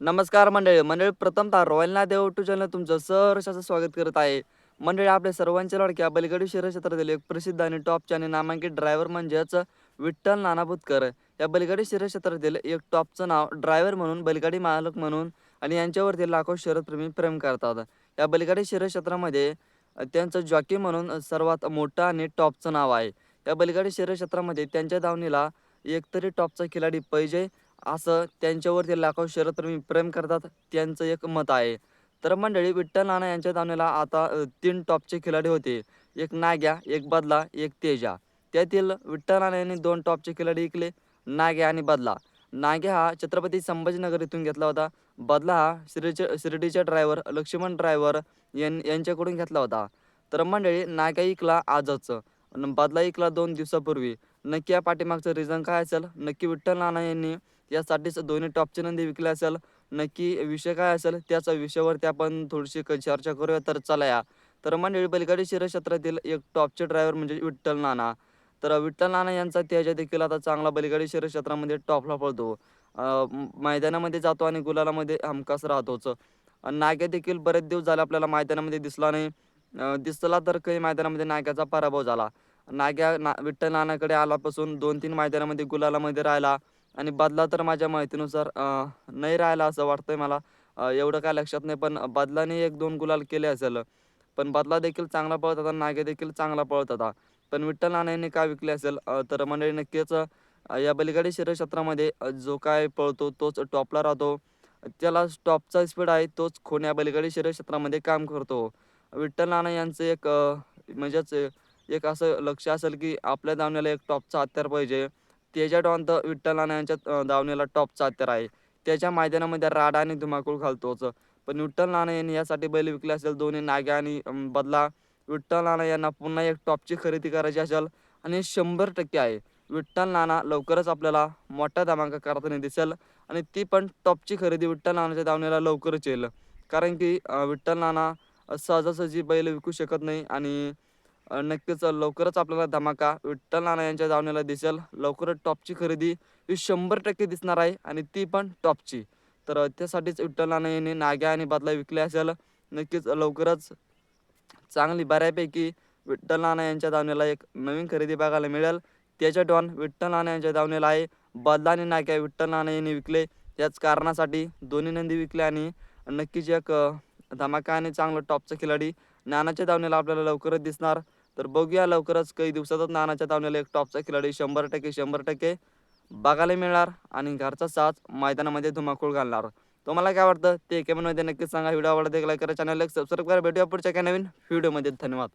नमस्कार मंडळी. मंडळी प्रथमतः रॉयल नादेव टू चॅनल तुमचं सहर्षाचं स्वागत करत आहे. मंडळी आपल्या सर्वांच्या लाडक्या बलगडी शहर क्षेत्रातील एक प्रसिद्ध आणि टॉपच्या आणि नामांकित ड्रायव्हर म्हणजेच विठ्ठल नाना या बलगाडी शहर क्षेत्रातील एक टॉपचं नाव ड्रायव्हर म्हणून बैलगाडी मालक म्हणून आणि यांच्यावरती लाखो शरदप्रेमी प्रेम करतात. या बलगाडी शहर क्षेत्रामध्ये त्यांचं जॉकी म्हणून सर्वात मोठं आणि टॉपचं नाव आहे. या बलगाडी शहर क्षेत्रामध्ये त्यांच्या धावणीला एकतरी टॉपचा खिलाडी पाहिजे असं त्यांच्यावरती लाखो शरदप्रेमी प्रेम करतात त्यांचं एक मत आहे. तर मंडळी विठ्ठल नाना यांच्या धावणीला आता तीन टॉपचे खिलाडी होते. एक नाग्या एक बदला एक तेजा. त्यातील विठ्ठल नाना यांनी दोन टॉपचे खिलाडी इकले नाग्या आणि बदला. नाग्या हा छत्रपती संभाजीनगर इथून घेतला होता. बदला हा शिर्डीच्या शिर्डीच्या ड्रायव्हर लक्ष्मण ड्रायव्हर यां यांच्याकडून घेतला होता. तर मंडळी नाग्या इकला आजच. बदला इकला दोन दिवसापूर्वी. नक्की या पाठीमागचं रिझन काय असेल? नक्की विठ्ठल नाना यांनी यासाठीच दोन्ही टॉपचे नंदी विकले असेल. नक्की विषय काय असेल? त्याचा विषयावरती आपण थोडीशी क- चर्चा करूया. तर चला या. तर मंडळी बैलगाडी शहर क्षेत्रातील एक टॉपचे ड्रायव्हर म्हणजे विठ्ठल नाना. तर विठ्ठल नाना यांचा त्याच्या देखील आता चांगला बैलगाडी शहर क्षेत्रामध्ये टॉपला पळतो. मैदानामध्ये जातो आणि गुलालामध्ये हमखास राहतोच. आणि नाग्या देखील बरेच दिवस झाले आपल्याला मैदानामध्ये दिसला नाही. दिसला तर काही मैदानामध्ये नाग्याचा पराभव झाला. नाग्या ना विठ्ठल नानाकडे आल्यापासून दोन तीन मैदानामध्ये गुलालामध्ये राहिला. आणि बदला तर माझ्या माहितीनुसार नाही राहिला असं वाटतंय मला. एवढं काय लक्षात नाही पण बदलाने एक दोन गुलाल केले असेल. पण बदला देखील चांगला पळत होता नागे देखील चांगला पळत होता पण विठ्ठल नाण्याने काय विकले असेल? तर मंडळी नक्कीच या बैलगाडी शरीर क्षेत्रामध्ये जो काय पळतो तोच टॉपला राहतो. त्याला टॉपचा स्पीड आहे तोच खोन्या बैलगाडी क्षेत्रामध्ये काम करतो. विठ्ठल नाना यांचं एक म्हणजेच एक असं लक्ष असेल की आपल्या दावण्याला एक टॉपचा हत्यार पाहिजे. त्याच्या डॉन तर विठ्ठल नाण्यांच्या यांच्या टॉपचा हत्यार आहे. त्याच्या मैदानामध्ये राडा आणि धुमाकूळ घालतोच पण विठ्ठल नाना यांनी यासाठी बैल विकले असेल दोन्ही नाग्या आणि बदला. विठ्ठल नाना यांना पुन्हा एक टॉपची खरेदी करायची असेल आणि शंभर टक्के आहे. विठ्ठल नाना लवकरच आपल्याला मोठा धमाका करताना दिसेल आणि ती पण टॉपची खरेदी विठ्ठल नानाच्या धावण्याला लवकरच येईल. कारण की विठ्ठल नाना सहजासहजी बैल विकू शकत नाही आणि नक्कीच लवकरच आपल्याला धमाका विठ्ठल नाना यांच्या दावण्याला दिसेल. लवकरच टॉपची खरेदी ही शंभर टक्के दिसणार आहे आणि ती पण टॉपची. तर त्यासाठीच विठ्ठल नाना यांनी नाग्या आणि बदला विकले असेल. नक्कीच लवकरच चांगली बऱ्यापैकी विठ्ठल नाना यांच्या धावण्याला एक नवीन खरेदी बघायला मिळेल. त्याच्या डॉन विठ्ठल नाना यांच्या धावण्याला आहे. बदला आणि नाक्या विठ्ठल नाना यांनी विकले. याच कारणासाठी दोन्ही नंदी विकले आणि नक्कीच एक धमाका आणि चांगलं टॉपचा खिलाडी नानाच्या धावण्याला आपल्याला लवकरच दिसणार. तर बघूया लवकरच काही दिवसातच नानाच्या धावण्याला एक टॉपचा खिलाडी शंभर टक्के शंभर टक्के बघायला मिळणार आणि घरचा साच मैदानामध्ये धुमाकूळ घालणार. तुम्हाला काय वाटतं? ते कमेंटमध्ये नक्कीच सांगा. व्हिडिओ एक लाईक करा चॅनल सबस्क्राईब करा. भेटूया पुढच्या काही नवीन व्हिडिओमध्ये धन्यवाद.